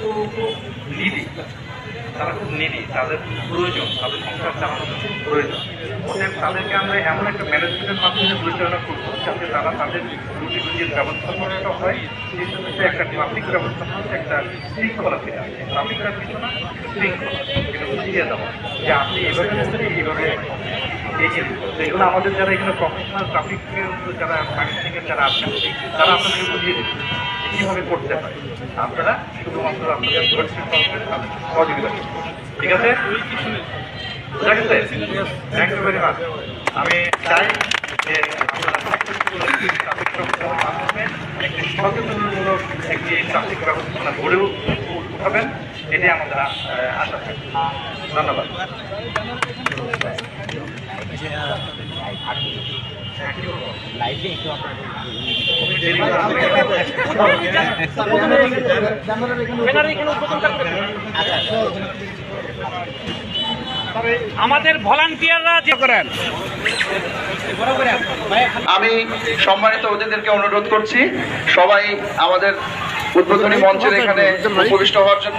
খুব তারা খুব নিডি তাদের প্রয়োজন, তাদের সংসার চালানোর খুব প্রয়োজন। অতএব তাদেরকে আমরা এমন একটা ম্যানেজমেন্টের মাধ্যমে পরিচালনা করব যাতে তারা তাদের রুটি রুটির ব্যবস্থাপনাটা হয়, সেই সাথে একটা ট্রাফিক ব্যবস্থাপনা একটা শৃঙ্খলা ফিরে আসে। ট্রাফিকটার কিছু না শৃঙ্খলা, এটা বুঝিয়ে দেওয়া। যে আপনি এভাবে এইভাবে এগুলো আমাদের যারা এখানে প্রফেশনাল ট্রাফিক যারা ম্যানেজিংয়ের যারা আছেন, তারা আপনাদেরকে বুঝিয়ে দিচ্ছে কীভাবে করতে হয় আপনারা শুধুমাত্র আপনাদের সহযোগিতা ঠিক আছে? থ্যাংক ইউ ভেরি মাচ আমি চাই যে একটি গড়ে আহ, আশা ধন্যবাদ। আমাদের ভলান্টিয়াররা যে করেন। আমি সম্মানিত অতিথিদেরকে অনুরোধ করছি, সবাই আমাদের উদ্বোধনী মঞ্চের এখানে উপবিষ্ট হওয়ার জন্য